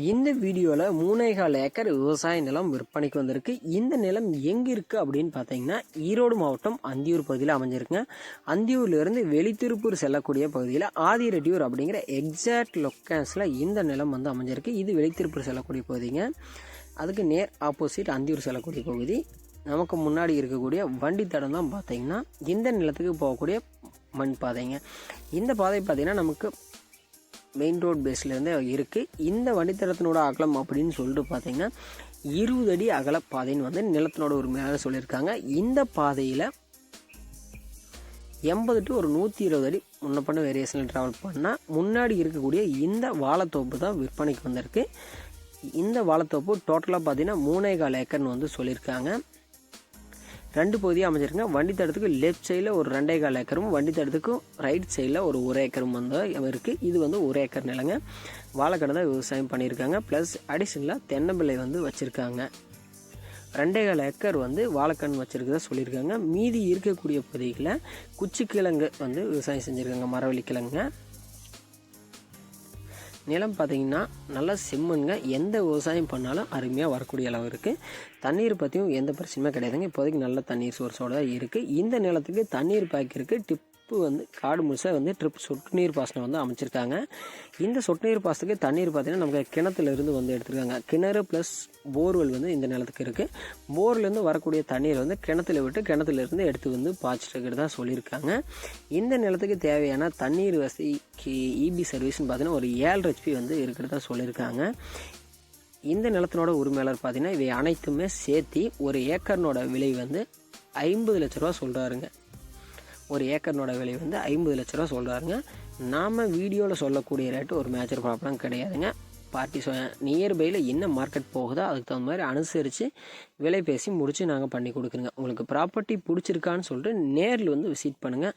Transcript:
இந்த வீடியோவில் மூணேகால் ஏக்கர் விவசாய நிலம் விற்பனைக்கு வந்திருக்கு. இந்த நிலம் எங்கே இருக்குது அப்படின்னு பார்த்தீங்கன்னா ஈரோடு மாவட்டம் அந்தியூர் பகுதியில் அமைஞ்சிருக்குங்க. அந்தியூர்லேருந்து வெளித்திருப்பூர் செல்லக்கூடிய பகுதியில் ஆதிரெட்டியூர் அப்படிங்கிற எக்ஸாக்ட் லொக்கேஷனில் இந்த நிலம் வந்து அமைஞ்சிருக்கு. இது வெளித்திருப்பூர் செல்லக்கூடிய பகுதிங்க. அதுக்கு நேர் ஆப்போசிட் அந்தியூர் செல்லக்கூடிய பகுதி. நமக்கு முன்னாடி இருக்கக்கூடிய வண்டி தடம் தான் பார்த்தீங்கன்னா இந்த நிலத்துக்கு போகக்கூடிய மண் பாதைங்க. இந்த பாதை பார்த்திங்கன்னா நமக்கு மெயின் ரோட் பேஸ்லேருந்தே இருக்குது இந்த வண்டித்தடத்தினோட அகலம் அப்படின்னு சொல்லிட்டு பார்த்தீங்கன்னா இருபது அடி அகல பாதைன்னு வந்து நிலத்தினோட ஒரு மேலே சொல்லியிருக்காங்க. இந்த பாதையில் எண்பது டு ஒரு நூற்றி இருபது அடி முன்ன பண்ண வேரியேஷனில் ட்ராவல் பண்ணால் முன்னாடி இருக்கக்கூடிய இந்த வாழைத்தோப்பு தான் விற்பனைக்கு வந்திருக்கு. இந்த வாழைத்தோப்பு டோட்டலாக பார்த்தீங்கன்னா மூணே கால் ஏக்கர்னு வந்து சொல்லியிருக்காங்க. ரெண்டு பகுதியாக அமைஞ்சிருங்க வண்டி தடத்துக்கு லெஃப்ட் சைடில் ஒரு ரெண்டே கால் ஏக்கரும் வண்டி தடத்துக்கும் ரைட் சைடில் ஒரு ஒரு ஏக்கரும் வந்து இருக்குது இது வந்து ஒரு ஏக்கர் நிலங்க. வாழைக்கடை தான் விவசாயம் பண்ணியிருக்காங்க. ப்ளஸ் அடிஷனலாக தென்னம்பிள்ளை வந்து வச்சுருக்காங்க. ரெண்டே கால் ஏக்கர் வந்து வாழைக்கண் வச்சுருக்கதா சொல்லியிருக்காங்க. மீதி இருக்கக்கூடிய பகுதிகளில் குச்சி கிழங்கு வந்து விவசாயம் செஞ்சுருக்காங்க. மரவள்ளி கிழங்குங்க நிலம் பார்த்தீங்கன்னா நல்லா செம்மண்ங்க எந்த விவசாயம் பண்ணாலும் அருமையாக வரக்கூடிய அளவு இருக்குது தண்ணீர் பற்றியும் எந்த பிரச்சனையுமே கிடையாதுங்க. இப்போதைக்கு நல்ல தண்ணீர் சோர்ஸோட இருக்குது இந்த நிலத்துக்கு தண்ணீர் பாய்க்கிறதுக்கு டிப் வந்து காடு முழுசாக வந்து ட்ரிப் சொட்டு நீர் பாசனம் வந்து அமைச்சிருக்காங்க. இந்த சொட்டு நீர் பாசத்துக்கு தண்ணீர் பார்த்தீங்கன்னா நமக்கு கிணத்துலேருந்து வந்து எடுத்துருக்காங்க. கிணறு ப்ளஸ் போர்வெல் வந்து இந்த நிலத்துக்கு இருக்குது போர்லேருந்து வரக்கூடிய தண்ணீர் வந்து கிணத்துல விட்டு கிணத்துல இருந்து எடுத்து வந்து பாய்ச்சிட்டு தான் சொல்லியிருக்காங்க. இந்த நிலத்துக்கு தேவையான தண்ணீர் வசதிக்கு இபி சர்வீஸ்னு பார்த்தீங்கன்னா ஒரு ஏழு ஹெச்பி வந்து இருக்கிறதா சொல்லியிருக்காங்க. இந்த நிலத்தினோட உரிமையாளர் பார்த்தீங்கன்னா இவை அனைத்துமே சேர்த்தி ஒரு ஏக்கர்னோட விலை வந்து ஐம்பது லட்ச ரூபா சொல்கிறாருங்க ஒரு ஏக்கர்னோட விலை வந்து ஐம்பது லட்ச ரூபா சொல்கிறாருங்க நாம் வீடியோவில் சொல்லக்கூடிய ரேட்டு ஒரு மேஜர் ப்ராப்ளம் கிடையாதுங்க. பார்ட்டி சொ நியர்பையில் என்ன மார்க்கெட் போகுதோ அதுக்கு தகுந்த மாதிரி அனுசரித்து விலை பேசி முடித்து நாங்கள் பண்ணி கொடுக்குறோங்க. உங்களுக்கு ப்ராப்பர்ட்டி பிடிச்சிருக்கான்னு சொல்லிட்டு நேரில் வந்து விசிட் பண்ணுங்கள்